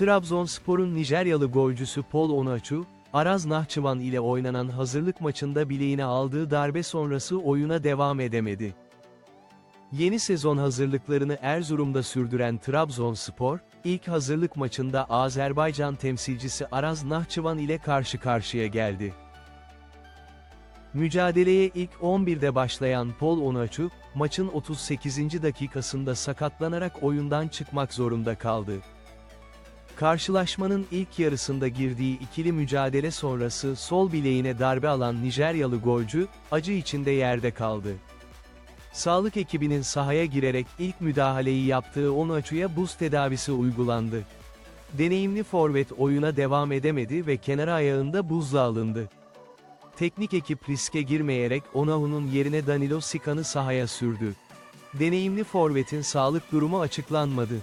Trabzonspor'un Nijeryalı golcüsü Paul Onaçu, Araz Nahçıvan ile oynanan hazırlık maçında bileğine aldığı darbe sonrası oyuna devam edemedi. Yeni sezon hazırlıklarını Erzurum'da sürdüren Trabzonspor, ilk hazırlık maçında Azerbaycan temsilcisi Araz Nahçıvan ile karşı karşıya geldi. Mücadeleye ilk 11'de başlayan Paul Onaçu, maçın 38. dakikasında sakatlanarak oyundan çıkmak zorunda kaldı. Karşılaşmanın ilk yarısında girdiği ikili mücadele sonrası sol bileğine darbe alan Nijeryalı golcü, acı içinde yerde kaldı. Sağlık ekibinin sahaya girerek ilk müdahaleyi yaptığı Onaçu'ya buz tedavisi uygulandı. Deneyimli forvet oyuna devam edemedi ve kenar ayağında buzla alındı. Teknik ekip riske girmeyerek Onahu'nun yerine Danilo Sikan'ı sahaya sürdü. Deneyimli forvetin sağlık durumu açıklanmadı.